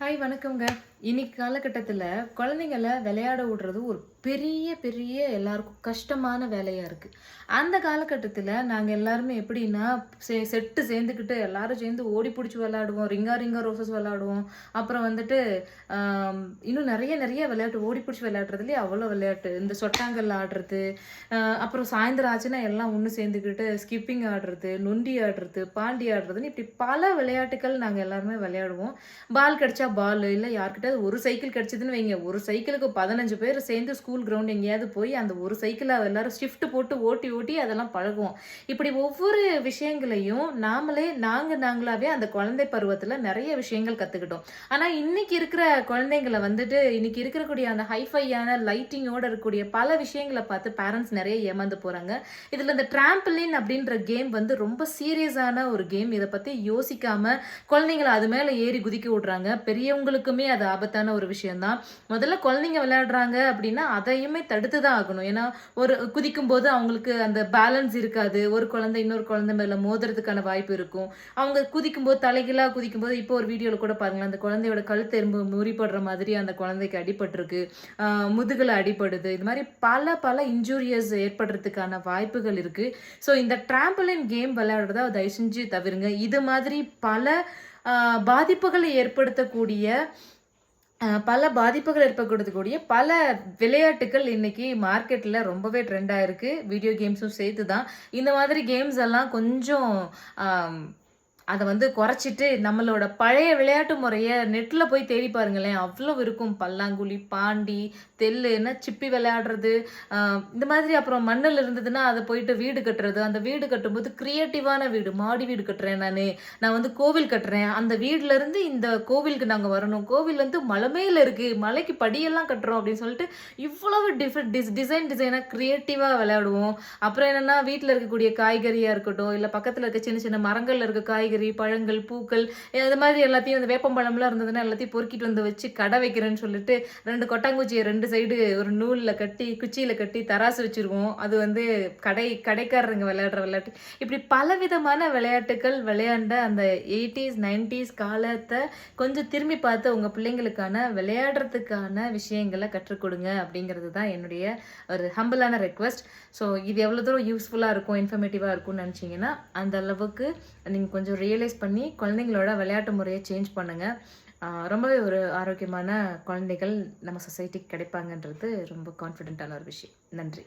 Hi வணக்கம்ங்க. இன்னைக்கு காலகட்டத்தில் குழந்தைங்கள விளையாட விடுறது ஒரு பெரிய பெரிய எல்லாருக்கும் கஷ்டமான வேலையாக இருக்குது அந்த காலகட்டத்தில் நாங்கள் எல்லாருமே எப்படின்னா செ செட்டு சேர்ந்துக்கிட்டு எல்லாரும் சேர்ந்து ஓடி பிடிச்சி விளையாடுவோம். ரிங்கா ரிங்கா ரோசஸ் விளையாடுவோம். அப்புறம் வந்துட்டு இன்னும் நிறைய நிறைய விளையாட்டு ஓடி பிடிச்சி விளையாடுறதுலேயே அவ்வளோ விளையாட்டு. இந்த சொட்டாங்கல் ஆடுறது அப்புறம் சாயந்தரம் ஆச்சுன்னா எல்லாம் ஒன்று சேர்ந்துக்கிட்டு ஸ்கிப்பிங் ஆடுறது நொண்டி ஆடுறது பாண்டி ஆடுறதுன்னு இப்படி பல விளையாட்டுகள் நாங்கள் எல்லாருமே விளையாடுவோம். பால் கிடைச்சா பால் இல்லை யார்கிட்டயாவது ஒரு சைக்கிள் கிடைச்சதுன்னு வைங்க. ஒரு சைக்கிளுக்கு பதினஞ்சு பேர் சேர்ந்து ஸ்கூல் கிரவுண்ட் எங்கேயாவது போய் அந்த ஒரு சைக்கிளை எல்லாரும் ஷிஃப்ட் போட்டு ஓட்டி ஓட்டி அதெல்லாம் பழகுவோம். இப்படி ஒவ்வொரு விஷயங்களையும் நாமளே நாங்கள் நாங்களாவே அந்த குழந்தை பருவத்தில் நிறைய விஷயங்கள் கற்றுக்கிட்டோம் ஆனால் இன்னைக்கு இருக்கிற குழந்தைங்களை வந்துட்டு இன்னைக்கு இருக்கக்கூடிய அந்த ஹைஃபையான லைட்டிங்கோட இருக்கக்கூடிய பல விஷயங்களை பார்த்து பேரண்ட்ஸ் நிறைய ஏமாந்து போகிறாங்க இதில் இந்த ட்ராம்பிளின் அப்படின்ற கேம் வந்து ரொம்ப சீரியஸான ஒரு கேம் இதை பற்றி யோசிக்காமல் குழந்தைங்களை அது மேலே ஏறி குதிக்க விடுறாங்க. பெரியவங்களுக்குமே அது ஆபத்தான ஒரு விஷயம்தான். முதல்ல குழந்தைங்க விளையாடுறாங்க அப்படின்னா அதையுமே தடுத்து தான் ஆகணும். ஏன்னா ஒரு குதிக்கும் போது அவங்களுக்கு அந்த பேலன்ஸ் இருக்காது. ஒரு குழந்தை இன்னொரு குழந்தை மேலே மோதுறதுக்கான வாய்ப்பு இருக்கும். அவங்க குதிக்கும் போது தலைகீழாக குதிக்கும் போது இப்போ ஒரு வீடியோவில் கூட பாருங்களேன் அந்த குழந்தையோட கழுத்தெரும்பு முறிப்படுற மாதிரி அந்த குழந்தைக்கு அடிபட்டிருக்கு. முதுகில் அடிபடுது. இது மாதிரி பல பல இன்ஜூரியஸ் ஏற்படுறதுக்கான வாய்ப்புகள் இருக்கு. ஸோ இந்த ட்ராம்பலின் கேம் விளையாடுறதா தயவு செஞ்சு தவிருங்க. இது மாதிரி பல பாதிப்புகளை ஏற்படுத்தக்கூடிய பல பாதிப்புகள் ஏற்படுத்தக்கூடிய பல விளையாட்டுகள் இன்னைக்கு மார்க்கெட்டில் ரொம்பவே ட்ரெண்டாக இருக்குது வீடியோ கேம்ஸும் சேர்த்து தான் இந்த மாதிரி கேம்ஸ் எல்லாம் கொஞ்சம் அதை வந்து குறைச்சிட்டு நம்மளோட பழைய விளையாட்டு முறையை நெட்டில் போய் தேடி பாருங்களேன். அவ்வளோ இருக்கும். பல்லாங்குழி பாண்டி தெல்லுன்னா சிப்பி விளையாடுறது இந்த மாதிரி அப்புறம் மண்ணில் இருந்ததுன்னா அதை போயிட்டு வீடு கட்டுறது. அந்த வீடு கட்டும்போது க்ரியேட்டிவான வீடு மாடி வீடு கட்டுறேன் நான். நான் வந்து கோவில் கட்டுறேன். அந்த வீட்டிலேருந்து இந்த கோவிலுக்கு நாங்கள் வரணும். கோவில் வந்து மலை இருக்குது மலைக்கு படியெல்லாம் கட்டுறோம் அப்படின்னு சொல்லிட்டு இவ்வளவு டிஃப்ரெண்ட் டிஸ் டிசைன் டிசைனாக க்ரியேட்டிவாக விளையாடுவோம். அப்புறம் என்னென்னா வீட்டில் இருக்கக்கூடிய காய்கறியாக இருக்கட்டும் இல்லை பக்கத்தில் இருக்க சின்ன சின்ன மரங்களில் இருக்க காய்கறி பழங்கள் பூக்கள் அது மாதிரி எல்லாத்தையும் அந்த வேப்பம்பழம்லாம் இருந்ததுன்னா எல்லாத்தையும் பொறுக்கிட்டு வந்து வச்சு கடை வைக்கிறேன்னு சொல்லிட்டு ரெண்டு கொட்டாங்குச்சியை ரெண்டு சைடு ஒரு நூலில் கட்டி குச்சியில் கட்டி தராசு வச்சிருவோம். அது வந்து கடை கடைக்காரருங்க விளையாடுற விளையாட்டு. இப்படி பலவிதமான விளையாட்டுகள் விளையாண்ட அந்த எயிட்டிஸ் நைன்டிஸ் காலத்தை கொஞ்சம் திரும்பி பார்த்து உங்கள் பிள்ளைங்களுக்கான விளையாடுறதுக்கான விஷயங்களை கற்றுக் கொடுங்க அப்படிங்கிறது தான் என்னுடைய ஒரு ஹம்பிளான ரெக்வஸ்ட் ஸோ இது எவ்வளோ தூரம் யூஸ்ஃபுல்லாக இருக்கும் இன்ஃபர்மேட்டிவாக இருக்கும்னு நினச்சிங்கன்னா அந்த அளவுக்கு நீங்கள் கொஞ்சம் ரியலைஸ் பண்ணி குழந்தைங்களோட விளையாட்டு முறையை சேஞ்ச் பண்ணுங்கள் ரொம்பவே ஒரு ஆரோக்கியமான குழந்தைகள் நம்ம சொசைட்டிக்கு கிடைப்பாங்கன்றது ரொம்ப கான்ஃபிடென்ட்டான ஒரு விஷயம். நன்றி.